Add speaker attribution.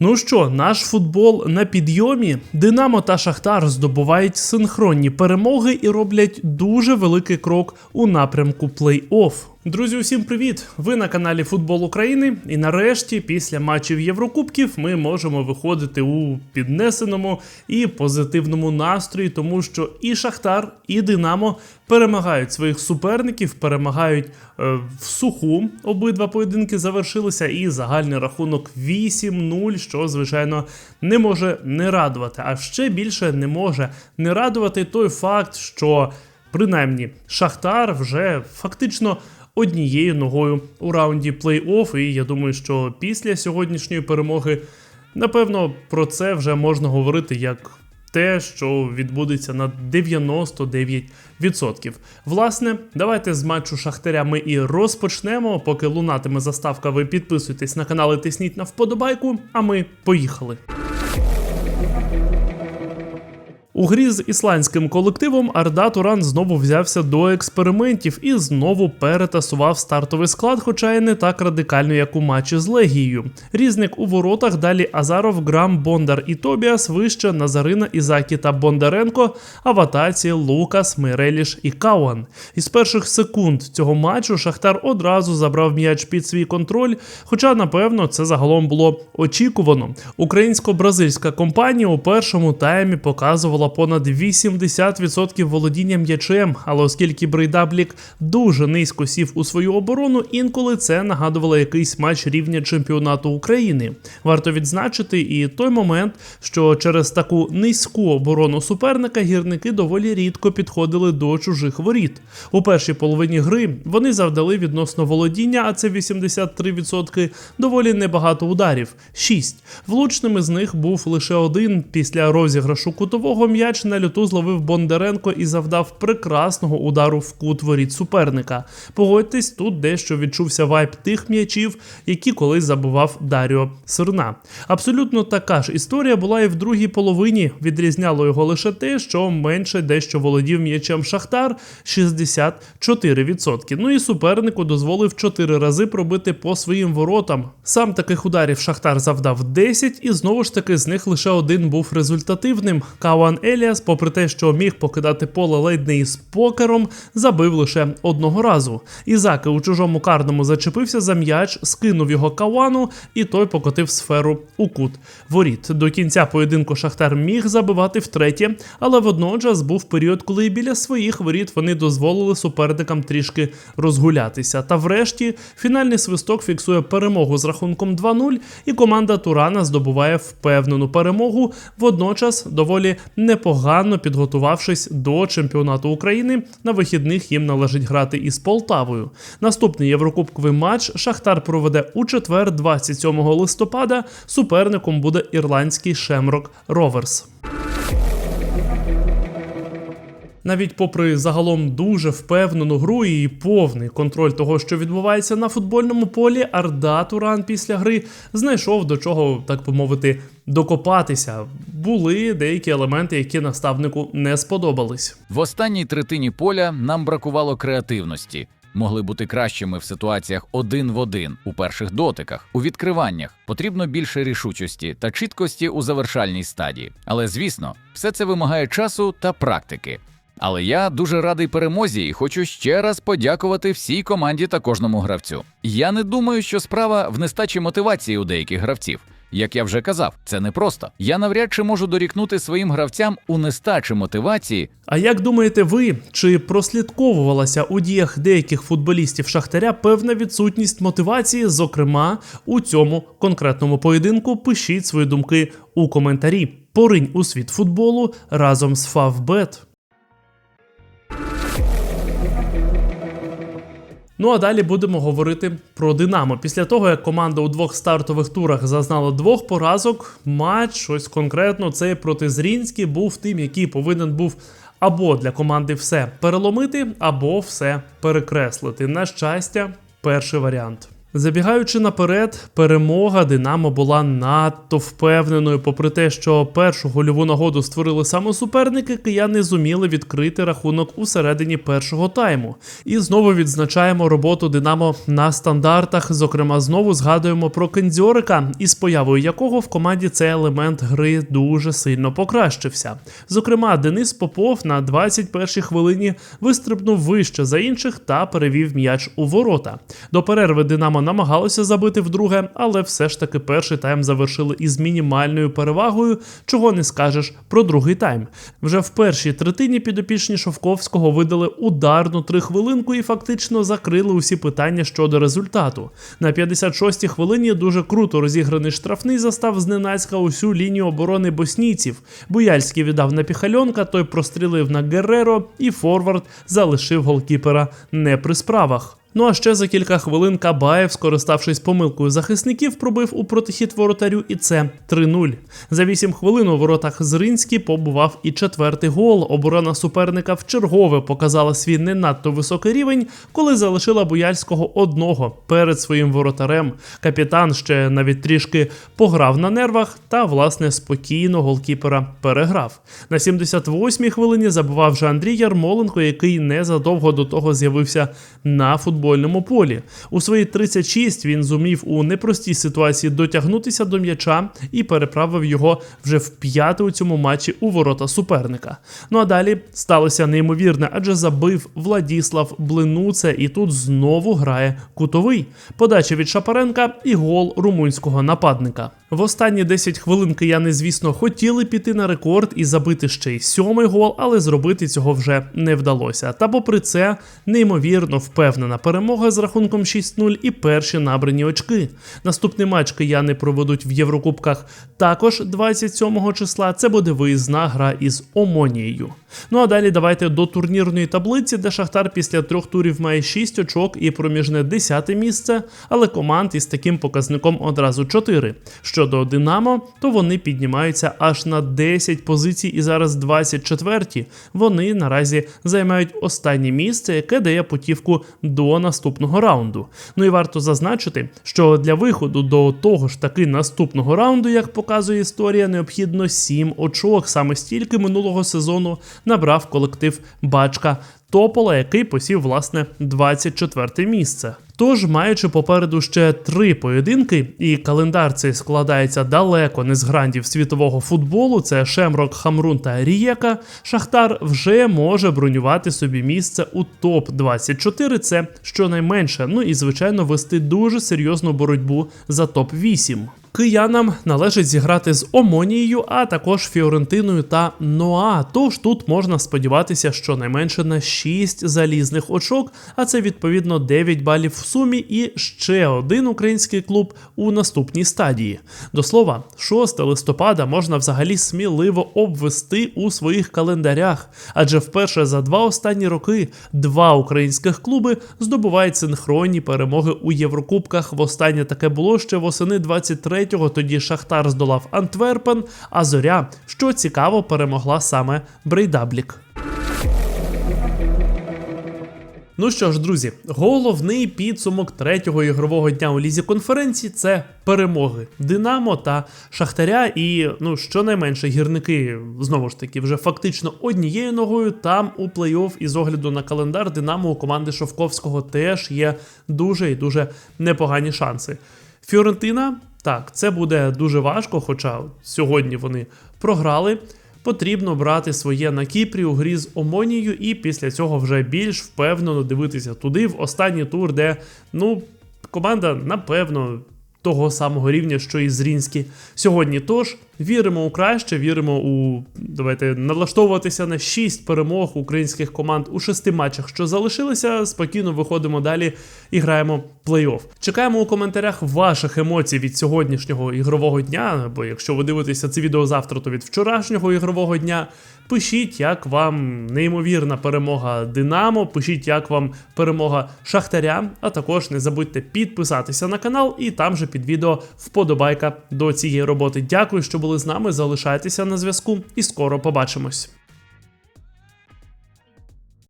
Speaker 1: Ну що, наш футбол на підйомі. Динамо та Шахтар здобувають синхронні перемоги і роблять дуже великий крок у напрямку плей-офф. Друзі, усім привіт! Ви на каналі Футбол України. І нарешті, після матчів Єврокубків, ми можемо виходити у піднесеному і позитивному настрої, тому що і Шахтар, і Динамо перемагають своїх суперників, перемагають е, в суху. Обидва поєдинки завершилися, і загальний рахунок 8-0, що звичайно не може не радувати. А ще більше не може не радувати той факт, що принаймні Шахтар вже фактично. Однією ногою у раунді плей-офф, і я думаю, що після сьогоднішньої перемоги, напевно, про це вже можна говорити як те, що відбудеться на 99%. Власне, давайте з матчу Шахтаря ми і розпочнемо. Поки лунатиме заставка, ви підписуйтесь на канал і тисніть на вподобайку, а ми поїхали. У грі з ісландським колективом Арда Туран знову взявся до експериментів і знову перетасував стартовий склад, хоча й не так радикально, як у матчі з Легією. Різник у воротах, далі Азаров, Грам, Бондар і Тобіас, вище Назарина, Ізакі та Бондаренко, а в атаці Лукас, Миреліш і Кауан. Із перших секунд цього матчу Шахтар одразу забрав м'яч під свій контроль, хоча, напевно, це загалом було очікувано. Українсько-бразильська компанія у першому таймі показувала понад 80% володіння м'ячем, але оскільки Брейдаблік дуже низько сів у свою оборону, інколи це нагадувало якийсь матч рівня чемпіонату України. Варто відзначити і той момент, що через таку низьку оборону суперника гірники доволі рідко підходили до чужих воріт. У першій половині гри вони завдали відносно володіння, а це 83%, доволі небагато ударів 6. Влучними з них був лише один після розіграшу кутового м'яч на люту зловив Бондаренко і завдав прекрасного удару в кут воріт суперника. Погодьтесь, тут дещо відчувся вайб тих м'ячів, які колись забував Даріо Сирна. Абсолютно така ж історія була і в другій половині. Відрізняло його лише те, що менше дещо володів м'ячем Шахтар 64%. Ну і супернику дозволив 4 рази пробити по своїм воротам. Сам таких ударів Шахтар завдав 10, і знову ж таки з них лише один був результативним. Кауан Еліас, попри те, що міг покидати поле ледь не із покером, забив лише одного разу. Ізаки у чужому карному зачепився за м'яч, скинув його Кауану, і той покотив сферу у кут воріт. До кінця поєдинку Шахтар міг забивати втретє, але водночас був період, коли і біля своїх воріт вони дозволили суперникам трішки розгулятися. Та врешті фінальний свисток фіксує перемогу з рахунком 2-0, і команда Турана здобуває впевнену перемогу, водночас доволі непогано підготувавшись до чемпіонату України. На вихідних їм належить грати із Полтавою. Наступний єврокубковий матч Шахтар проведе у четвер, 27 листопада. Суперником буде ірландський Шемрок Роверс. Навіть попри загалом дуже впевнену гру і повний контроль того, що відбувається на футбольному полі, Арда Туран після гри знайшов до чого, так би мовити, докопатися. Були деякі елементи, які наставнику не сподобались.
Speaker 2: В останній третині поля нам бракувало креативності. Могли бути кращими в ситуаціях один в один у перших дотиках, у відкриваннях. Потрібно більше рішучості та чіткості у завершальній стадії. Але звісно, все це вимагає часу та практики. Але я дуже радий перемозі і хочу ще раз подякувати всій команді та кожному гравцю. Я не думаю, що справа в нестачі мотивації у деяких гравців. Як я вже казав, це непросто. Я навряд чи можу дорікнути своїм гравцям у нестачі мотивації
Speaker 1: А як думаєте ви, чи прослідковувалася у діях деяких футболістів Шахтаря певна відсутність мотивації, зокрема у цьому конкретному поєдинку? Пишіть свої думки у коментарі. Поринь у світ футболу разом з Фавбет. Ну а далі будемо говорити про Динамо. Після того, як команда у двох стартових турах зазнала двох поразок, матч щось конкретно цей проти Зрінський був тим, який повинен був або для команди все переломити, або все перекреслити. На щастя, перший варіант. Забігаючи наперед, перемога Динамо була надто впевненою. Попри те, що першу гольову нагоду створили саме суперники, кияни зуміли відкрити рахунок у середині першого тайму. І знову відзначаємо роботу Динамо на стандартах. Зокрема, знову згадуємо про Кендзьорика, із появою якого в команді цей елемент гри дуже сильно покращився. Зокрема, Денис Попов на 21-й хвилині вистрибнув вище за інших та перевів м'яч у ворота. До перерви Динамо намагалося забити вдруге, але все ж таки перший тайм завершили із мінімальною перевагою, чого не скажеш про другий тайм. Вже в першій третині підопічні Шовковського видали ударну трихвилинку і фактично закрили усі питання щодо результату. На 56-й хвилині дуже круто розіграний штрафний застав зненацька усю лінію оборони боснійців. Буяльський віддав на піхальонка, той прострілив на Герреро, і форвард залишив голкіпера не при справах. Ну а ще за кілька хвилин Кабаєв, скориставшись помилкою захисників, пробив у протихід воротарю, і це 3-0. За 8 хвилин у воротах Зринський побував і четвертий гол. Оборона суперника вчергове показала свій не надто високий рівень, коли залишила Буяльського одного перед своїм воротарем. Капітан ще навіть трішки пограв на нервах та, власне, спокійно голкіпера переграв. На 78-й хвилині забував вже Андрій Ярмоленко, який незадовго до того з'явився на футбольному полі. У свої 36 він зумів у непростій ситуації дотягнутися до м'яча і переправив його вже в п'яте у цьому матчі у ворота суперника. Ну а далі сталося неймовірне, адже забив Владіслав Блинуце, і тут знову грає кутовий. Подача від Шапаренка і гол румунського нападника. В останні 10 хвилин кияни, звісно, хотіли піти на рекорд і забити ще й сьомий гол, але зробити цього вже не вдалося. Та попри це, неймовірно впевнена перемога з рахунком 6-0 і перші набрані очки. Наступний матч кияни проведуть в Єврокубках також 27 числа. Це буде виїзна гра із Омонією. Ну а далі давайте до турнірної таблиці, де Шахтар після трьох турів має 6 очок і проміжне 10 місце, але команд із таким показником одразу 4. Щодо Динамо, то вони піднімаються аж на 10 позицій і зараз 24-ті. Вони наразі займають останнє місце, яке дає путівку до наступного раунду. Ну і варто зазначити, що для виходу до того ж таки наступного раунду, як показує історія, необхідно 7 очок. Саме стільки минулого сезону набрав колектив Бачка Топола, який посів власне 24 місце. Тож, маючи попереду ще три поєдинки, і календар цей складається далеко не з грандів світового футболу, це Шемрок, Хамрун та Рієка, Шахтар вже може бронювати собі місце у топ-24, це щонайменше, ну і звичайно вести дуже серйозну боротьбу за топ-8. Киянам належить зіграти з Омонією, а також Фіорентиною та Ноа. Тож тут можна сподіватися, що найменше на 6 залізних очок, а це відповідно 9 балів сумі і ще один український клуб у наступній стадії. До слова, 6 листопада можна взагалі сміливо обвести у своїх календарях, адже вперше за два останні роки два українських клуби здобувають синхронні перемоги у Єврокубках. Востаннє таке було ще восени 23 23-го тоді Шахтар здолав Антверпен, а Зоря, що цікаво, перемогла саме Брейдаблік. Ну що ж, друзі, головний підсумок третього ігрового дня у лізі конференції це перемоги Динамо та Шахтаря. І ну щонайменше гірники знову ж таки вже фактично однією ногою там у плей-офф із огляду на календар Динамо у команди Шовковського теж є дуже і дуже непогані шанси. Фіорентина так, це буде дуже важко, хоча сьогодні вони програли. Потрібно брати своє на Кіпрі у грі з Омонією, і після цього вже більш впевнено дивитися туди в останній тур, де ну команда напевно того самого рівня, що і Зрінський сьогодні. Тож віримо у краще, віримо у давайте налаштовуватися на 6 перемог українських команд у шести матчах, що залишилися. Спокійно виходимо далі і граємо плей-офф. Чекаємо у коментарях ваших емоцій від сьогоднішнього ігрового дня. Або якщо ви дивитеся це відео завтра, то від вчорашнього ігрового дня. Пишіть, як вам неймовірна перемога Динамо. Пишіть, як вам перемога Шахтаря. А також не забудьте підписатися на канал, і там же під відео вподобайка до цієї роботи. Дякую, що були з нами. Залишайтеся на зв'язку, і скоро побачимось.